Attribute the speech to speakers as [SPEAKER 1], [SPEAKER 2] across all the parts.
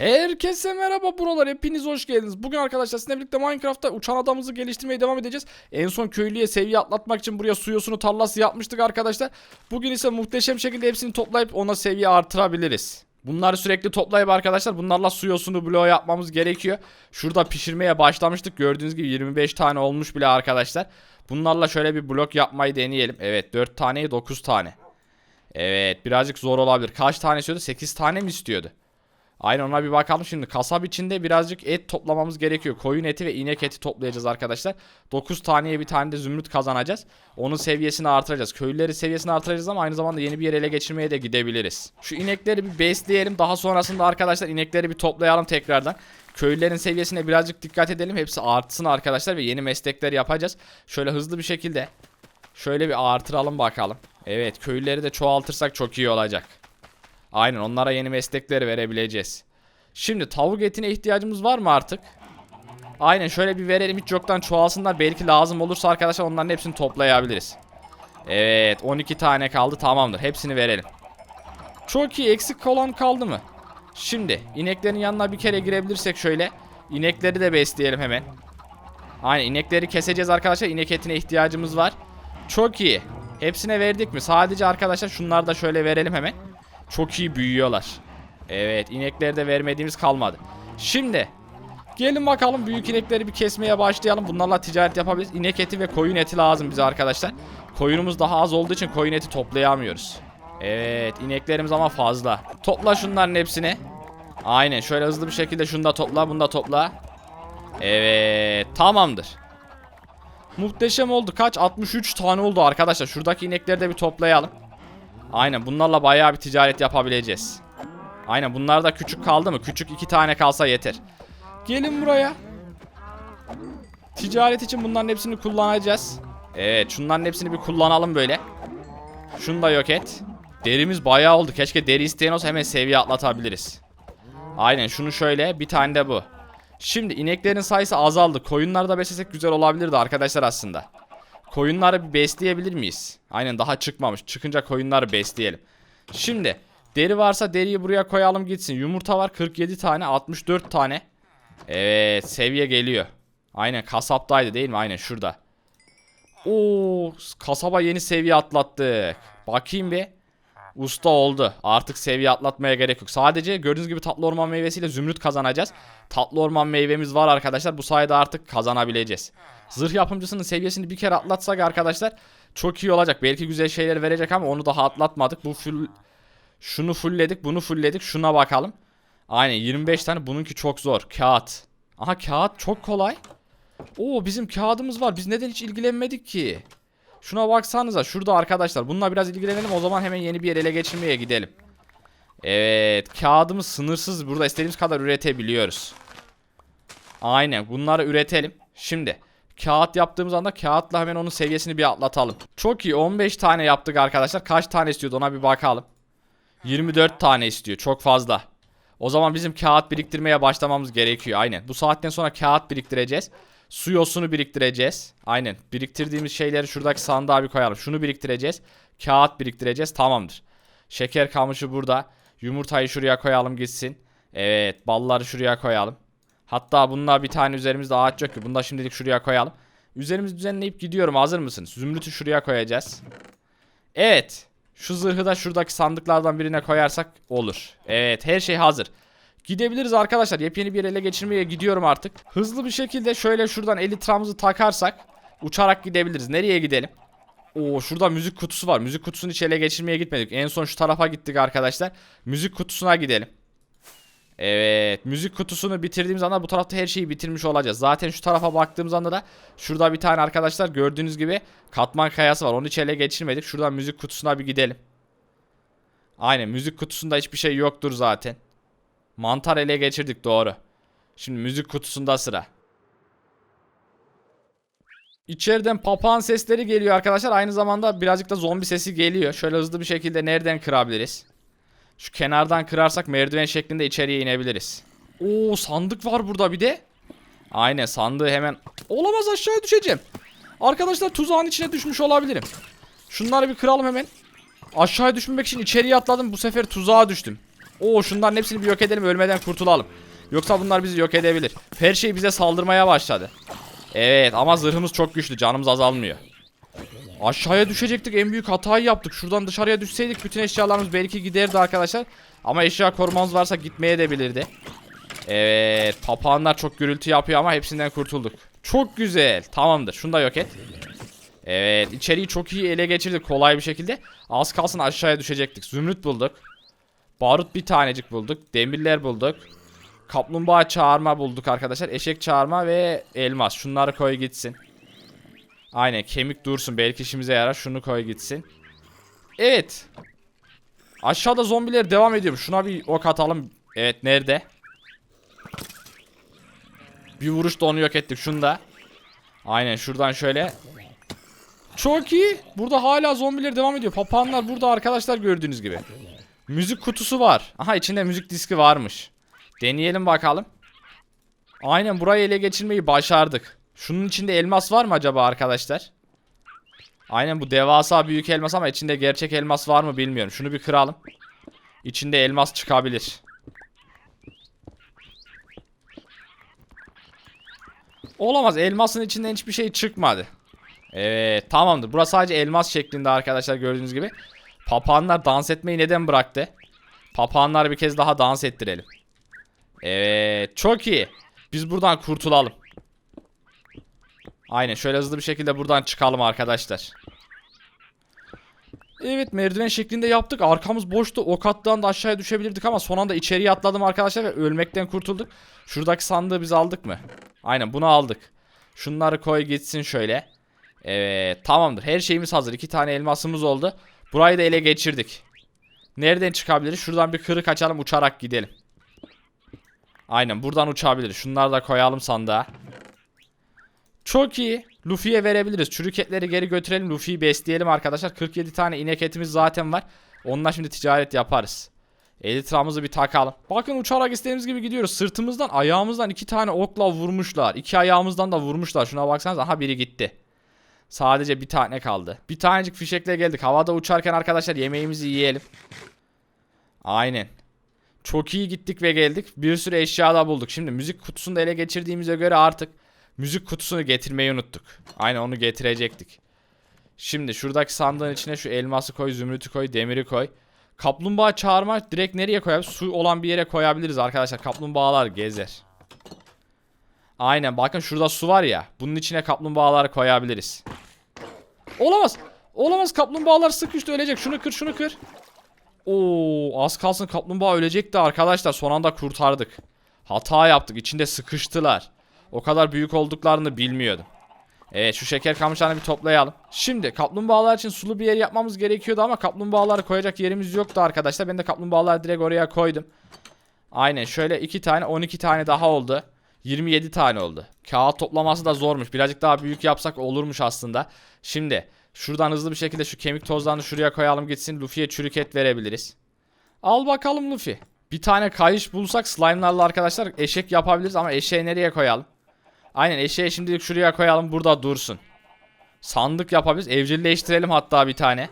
[SPEAKER 1] Herkese merhaba buralar hepiniz hoş geldiniz. Bugün arkadaşlar sizinle birlikte Minecraft'ta uçan adamımızı geliştirmeye devam edeceğiz. En son köylüye seviye atlatmak için buraya su yosunu tarlası yapmıştık arkadaşlar. Bugün ise muhteşem şekilde hepsini toplayıp ona seviye artırabiliriz. Bunları sürekli toplayıp arkadaşlar bunlarla su yosunu bloğu yapmamız gerekiyor. Şurada pişirmeye başlamıştık. Gördüğünüz gibi 25 tane olmuş bile arkadaşlar. Bunlarla şöyle bir blok yapmayı deneyelim. Evet 4 taneye 9 tane. Evet birazcık zor olabilir. Kaç tane istiyordu? 8 tane mi istiyordu? Aynen ona bir bakalım şimdi. Kasap içinde birazcık et toplamamız gerekiyor. Koyun eti ve inek eti toplayacağız arkadaşlar. 9 taneye bir tane de zümrüt kazanacağız. Onun seviyesini artıracağız. Köylüleri seviyesini artıracağız ama aynı zamanda yeni bir yer ele geçirmeye de gidebiliriz. Şu inekleri bir besleyelim. Daha sonrasında arkadaşlar inekleri bir toplayalım tekrardan. Köylülerin seviyesine birazcık dikkat edelim. Hepsi artsın arkadaşlar ve yeni meslekler yapacağız. Şöyle hızlı bir şekilde şöyle bir artıralım bakalım. Evet köylüleri de çoğaltırsak çok iyi olacak. Aynen onlara yeni meslekleri verebileceğiz. Şimdi tavuk etine ihtiyacımız var mı artık? Aynen şöyle bir verelim hiç yoktan çoğalsınlar. Belki lazım olursa arkadaşlar onların hepsini toplayabiliriz. Evet 12 tane kaldı tamamdır. Hepsini verelim. Çok iyi eksik olan kaldı mı? Şimdi ineklerin yanına bir kere girebilirsek şöyle. inekleri de besleyelim hemen. Aynen inekleri keseceğiz arkadaşlar. İnek etine ihtiyacımız var. Çok iyi. Hepsine verdik mi? Sadece arkadaşlar şunları da şöyle verelim hemen. Çok iyi büyüyorlar. Evet inekleri de vermediğimiz kalmadı. Şimdi gelin bakalım büyük inekleri bir kesmeye başlayalım. Bunlarla ticaret yapabiliriz. İnek eti ve koyun eti lazım bize arkadaşlar. Koyunumuz daha az olduğu için koyun eti toplayamıyoruz. Evet ineklerimiz ama fazla. Topla şunların hepsini. Aynen şöyle hızlı bir şekilde şunu da topla bunu da topla. Evet tamamdır. Muhteşem oldu. Kaç? 63 tane oldu arkadaşlar. Şuradaki inekleri de bir toplayalım. Aynen bunlarla bayağı bir ticaret yapabileceğiz. Aynen bunlar da küçük kaldı mı? Küçük iki tane kalsa yeter. Gelin buraya. Ticaret için bunların hepsini kullanacağız. Evet şunların hepsini bir kullanalım böyle. Şunu da yok et. Derimiz bayağı oldu. Keşke deri isteyen olsa hemen seviye atlatabiliriz. Aynen şunu şöyle bir tane de bu. Şimdi ineklerin sayısı azaldı. Koyunları da beslesek güzel olabilirdi arkadaşlar aslında. Koyunları bir besleyebilir miyiz? Aynen daha çıkmamış. Çıkınca koyunları besleyelim. Şimdi deri varsa deriyi buraya koyalım gitsin. Yumurta var 47 tane 64 tane. Evet seviye geliyor. Aynen kasaptaydı değil mi? Aynen şurada. Oo kasaba yeni seviye atlattık. Bakayım bir. Usta oldu. Artık seviye atlatmaya gerek yok. Sadece gördüğünüz gibi tatlı orman meyvesiyle zümrüt kazanacağız. Tatlı orman meyvemiz var arkadaşlar. Bu sayede artık kazanabileceğiz. Zırh yapımcısının seviyesini bir kere atlatsak arkadaşlar çok iyi olacak. Belki güzel şeyler verecek ama onu daha atlatmadık. Bu full şunu fullledik, bunu fullledik. Şuna bakalım. Aynen 25 tane. Bununki çok zor. Kağıt. Aha kağıt çok kolay. Oo bizim kağıdımız var. Biz neden hiç ilgilenmedik ki? Şuna baksanıza şurada arkadaşlar. Bununla biraz ilgilenelim o zaman hemen yeni bir yer ele geçirmeye gidelim. Evet kağıdımız sınırsız. Burada istediğimiz kadar üretebiliyoruz. Aynen bunları üretelim. Şimdi kağıt yaptığımız anda kağıtla hemen onun seviyesini bir atlatalım. Çok iyi 15 tane yaptık arkadaşlar. Kaç tane istiyordu ona bir bakalım. 24 tane istiyor çok fazla. O zaman bizim kağıt biriktirmeye başlamamız gerekiyor. Aynen bu saatten sonra kağıt biriktireceğiz. Su yosunu biriktireceğiz. Aynen. Biriktirdiğimiz şeyleri şuradaki sandığa bir koyalım. Şunu biriktireceğiz. Kağıt biriktireceğiz. Tamamdır. Şeker kamışı burada. Yumurtayı şuraya koyalım gitsin. Evet. Balları şuraya koyalım. Hatta bununla bir tane üzerimizde ağaç yok ki. Bunu da şimdilik şuraya koyalım. Üzerimizi düzenleyip gidiyorum. Hazır mısınız? Zümrütü şuraya koyacağız. Evet. Şu zırhı da şuradaki sandıklardan birine koyarsak olur. Evet. Her şey hazır. Gidebiliriz arkadaşlar. Yepyeni bir ele geçirmeye gidiyorum artık. Hızlı bir şekilde şöyle şuradan elitramızı takarsak uçarak gidebiliriz. Nereye gidelim? Oo şurada müzik kutusu var. Müzik kutusunu hiç ele geçirmeye gitmedik. En son şu tarafa gittik arkadaşlar. Müzik kutusuna gidelim. Evet müzik kutusunu bitirdiğimiz anda bu tarafta her şeyi bitirmiş olacağız. Zaten şu tarafa baktığımız anda da şurada bir tane arkadaşlar gördüğünüz gibi katman kayası var. Onu hiç ele geçirmedik. Şuradan müzik kutusuna bir gidelim. Aynen müzik kutusunda hiçbir şey yoktur zaten. Mantar ele geçirdik doğru. Şimdi müzik kutusunda sıra. İçeriden papağan sesleri geliyor arkadaşlar. Aynı zamanda birazcık da zombi sesi geliyor. Şöyle hızlı bir şekilde nereden kırabiliriz? Şu kenardan kırarsak merdiven şeklinde içeriye inebiliriz. Oo sandık var burada bir de. Aynen sandığı hemen... Olamaz aşağıya düşeceğim. Arkadaşlar tuzağın içine düşmüş olabilirim. Şunları bir kıralım hemen. Aşağıya düşmemek için içeriye atladım. Bu sefer tuzağa düştüm. Oo şunların hepsini bir yok edelim ölmeden kurtulalım. Yoksa bunlar bizi yok edebilir. Her şey bize saldırmaya başladı. Evet ama zırhımız çok güçlü. Canımız azalmıyor. Aşağıya düşecektik. En büyük hatayı yaptık. Şuradan dışarıya düşseydik bütün eşyalarımız belki giderdi arkadaşlar. Ama eşya korumamız varsa gitmeye de bilirdi. Evet. Papağanlar çok gürültü yapıyor ama hepsinden kurtulduk. Çok güzel. Tamamdır. Şunu da yok et. Evet. içeriği çok iyi ele geçirdik kolay bir şekilde. Az kalsın aşağıya düşecektik. Zümrüt bulduk. Barut bir tanecik bulduk. Demirler bulduk. Kaplumbağa çağırma bulduk arkadaşlar. Eşek çağırma ve elmas. Şunları koy gitsin. Aynen kemik dursun. Belki işimize yarar. Şunu koy gitsin. Evet. Aşağıda zombiler devam ediyor. Şuna bir ok atalım. Evet nerede? Bir vuruşta onu yok ettik. Şunu da. Aynen şuradan şöyle. Çok iyi. Burada hala zombiler devam ediyor. Papağanlar burada arkadaşlar gördüğünüz gibi. Müzik kutusu var. Aha içinde müzik diski varmış. Deneyelim bakalım. Aynen burayı ele geçirmeyi başardık. Şunun içinde elmas var mı acaba arkadaşlar? Aynen bu devasa büyük elmas ama içinde gerçek elmas var mı bilmiyorum. Şunu bir kıralım. İçinde elmas çıkabilir. Olamaz. Elmasın içinden hiçbir şey çıkmadı. Evet tamamdır. Burası sadece elmas şeklinde arkadaşlar gördüğünüz gibi. Papağanlar dans etmeyi neden bıraktı? Papağanlar bir kez daha dans ettirelim. Evet çok iyi. Biz buradan kurtulalım. Aynen şöyle hızlı bir şekilde buradan çıkalım arkadaşlar. Evet merdiven şeklinde yaptık. Arkamız boştu. O kattan da aşağıya düşebilirdik ama son anda içeriye atladım arkadaşlar ve ölmekten kurtulduk. Şuradaki sandığı biz aldık mı? Aynen bunu aldık. Şunları koy gitsin şöyle. Evet tamamdır. Her şeyimiz hazır. İki tane elmasımız oldu. Burayı da ele geçirdik. Nereden çıkabiliriz? Şuradan bir kırık açalım uçarak gidelim. Aynen buradan uçabiliriz. Şunları da koyalım sandığa. Çok iyi. Luffy'ye verebiliriz. Çürük etleri geri götürelim. Luffy'yi besleyelim arkadaşlar. 47 tane inek etimiz zaten var. Onunla şimdi ticaret yaparız. Elitramızı bir takalım. Bakın uçarak istediğimiz gibi gidiyoruz. Sırtımızdan ayağımızdan iki tane okla vurmuşlar. İki ayağımızdan da vurmuşlar. Şuna baksanız aha biri gitti. Sadece bir tane kaldı. Bir tanecik fişekle geldik. Havada uçarken arkadaşlar yemeğimizi yiyelim. Aynen. Çok iyi gittik ve geldik. Bir sürü eşya da bulduk. Şimdi müzik kutusunu ele geçirdiğimize göre artık müzik kutusunu getirmeyi unuttuk. Aynen onu getirecektik. Şimdi şuradaki sandığın içine şu elması koy, zümrütü koy, demiri koy. Kaplumbağa çağırma direkt nereye koyabiliriz? Su olan bir yere koyabiliriz arkadaşlar. Kaplumbağalar gezer. Aynen bakın şurada su var ya. Bunun içine kaplumbağaları koyabiliriz. Olamaz. Olamaz kaplumbağalar sıkıştı ölecek. Şunu kır şunu kır. Oo az kalsın kaplumbağa ölecekti arkadaşlar. Son anda kurtardık. Hata yaptık. İçinde sıkıştılar. O kadar büyük olduklarını bilmiyordum. Evet şu şeker kamışlarını bir toplayalım. Şimdi kaplumbağalar için sulu bir yer yapmamız gerekiyordu ama kaplumbağaları koyacak yerimiz yoktu arkadaşlar. Ben de kaplumbağaları direkt oraya koydum. Aynen şöyle 2 tane 12 tane daha oldu. 27 tane oldu. Kağıt toplaması da zormuş. Birazcık daha büyük yapsak olurmuş aslında. Şimdi şuradan hızlı bir şekilde şu kemik tozlarını şuraya koyalım gitsin. Luffy'ye çürük et verebiliriz. Al bakalım Luffy. Bir tane kayış bulsak slime'larla arkadaşlar eşek yapabiliriz ama eşeği nereye koyalım? Aynen eşeği şimdilik şuraya koyalım burada dursun. Sandık yapabiliriz. Evcilleştirelim hatta bir tane.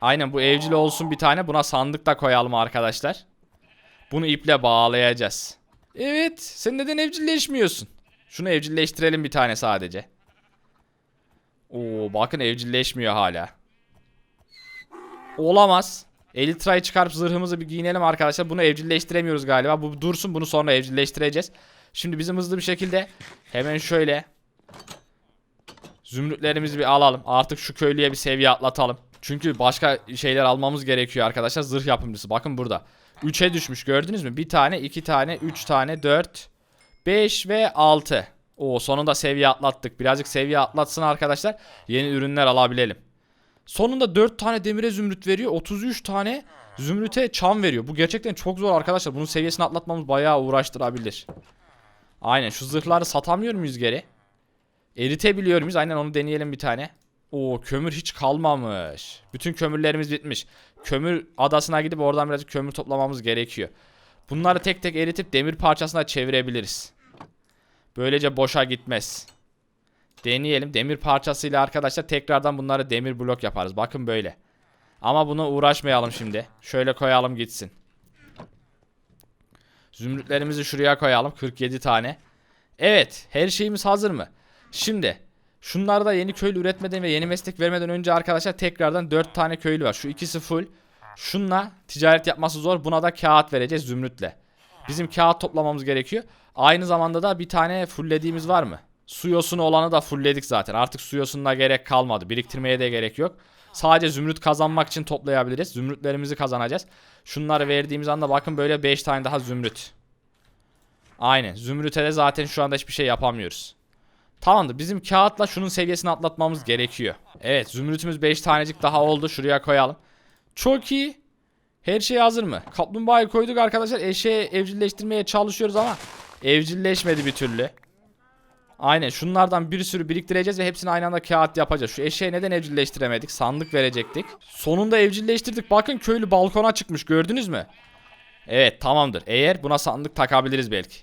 [SPEAKER 1] Aynen bu evcil olsun bir tane. Buna sandık da koyalım arkadaşlar. Bunu iple bağlayacağız. Evet. Sen neden evcilleşmiyorsun? Şunu evcilleştirelim bir tane sadece. Oo bakın evcilleşmiyor hala. Olamaz. Elitra'yı çıkarıp zırhımızı bir giyinelim arkadaşlar. Bunu evcilleştiremiyoruz galiba. Bu dursun bunu sonra evcilleştireceğiz. Şimdi bizim hızlı bir şekilde hemen şöyle zümrütlerimizi bir alalım. Artık şu köylüye bir seviye atlatalım. Çünkü başka şeyler almamız gerekiyor arkadaşlar. Zırh yapımcısı. Bakın burada. 3'e düşmüş gördünüz mü? Bir tane, iki tane, üç tane, dört, beş ve altı. Oo sonunda seviye atlattık. Birazcık seviye atlatsın arkadaşlar. Yeni ürünler alabilelim. Sonunda 4 tane demire zümrüt veriyor. 33 tane zümrüte çam veriyor. Bu gerçekten çok zor arkadaşlar. Bunun seviyesini atlatmamız bayağı uğraştırabilir. Aynen şu zırhları satamıyor muyuz geri? Eritebiliyor muyuz? Aynen onu deneyelim bir tane. Oo kömür hiç kalmamış. Bütün kömürlerimiz bitmiş. Kömür adasına gidip oradan birazcık kömür toplamamız gerekiyor. Bunları tek tek eritip demir parçasına çevirebiliriz. Böylece boşa gitmez. Deneyelim. Demir parçasıyla arkadaşlar tekrardan bunları demir blok yaparız. Bakın böyle. Ama buna uğraşmayalım şimdi. Şöyle koyalım gitsin. Zümrütlerimizi şuraya koyalım. 47 tane. Evet. Her şeyimiz hazır mı? Şimdi. Şunları da yeni köylü üretmeden ve yeni meslek vermeden önce arkadaşlar tekrardan 4 tane köylü var. Şu ikisi full. Şunla ticaret yapması zor. Buna da kağıt vereceğiz zümrütle. Bizim kağıt toplamamız gerekiyor. Aynı zamanda da bir tane fulllediğimiz var mı? Su yosunu olanı da fullledik zaten. Artık su yosununa gerek kalmadı. Biriktirmeye de gerek yok. Sadece zümrüt kazanmak için toplayabiliriz. Zümrütlerimizi kazanacağız. Şunları verdiğimiz anda bakın böyle 5 tane daha zümrüt. Aynen. Zümrüte de zaten şu anda hiçbir şey yapamıyoruz. Tamamdır. Bizim kağıtla şunun seviyesini atlatmamız gerekiyor. Evet. Zümrütümüz 5 tanecik daha oldu. Şuraya koyalım. Çok iyi. Her şey hazır mı? Kaplumbağayı koyduk arkadaşlar. Eşeğe evcilleştirmeye çalışıyoruz ama evcilleşmedi bir türlü. Aynen şunlardan bir sürü biriktireceğiz ve hepsini aynı anda kağıt yapacağız. Şu eşeği neden evcilleştiremedik? Sandık verecektik. Sonunda evcilleştirdik. Bakın köylü balkona çıkmış gördünüz mü? Evet tamamdır. Eğer buna sandık takabiliriz belki.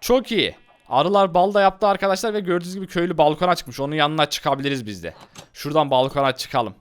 [SPEAKER 1] Çok iyi. Arılar bal da yaptı arkadaşlar ve gördüğünüz gibi köylü balkona çıkmış. Onun yanına çıkabiliriz biz de. Şuradan balkona çıkalım.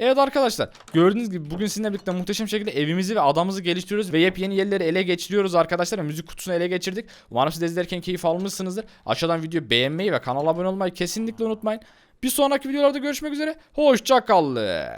[SPEAKER 1] Evet arkadaşlar gördüğünüz gibi bugün sizinle birlikte muhteşem şekilde evimizi ve adamımızı geliştiriyoruz ve yepyeni yerleri ele geçiriyoruz arkadaşlar. Müzik kutusunu ele geçirdik. Umarım siz de izlerken keyif almışsınızdır. Aşağıdan videoyu beğenmeyi ve kanala abone olmayı kesinlikle unutmayın. Bir sonraki videolarda görüşmek üzere. Hoşçakalın.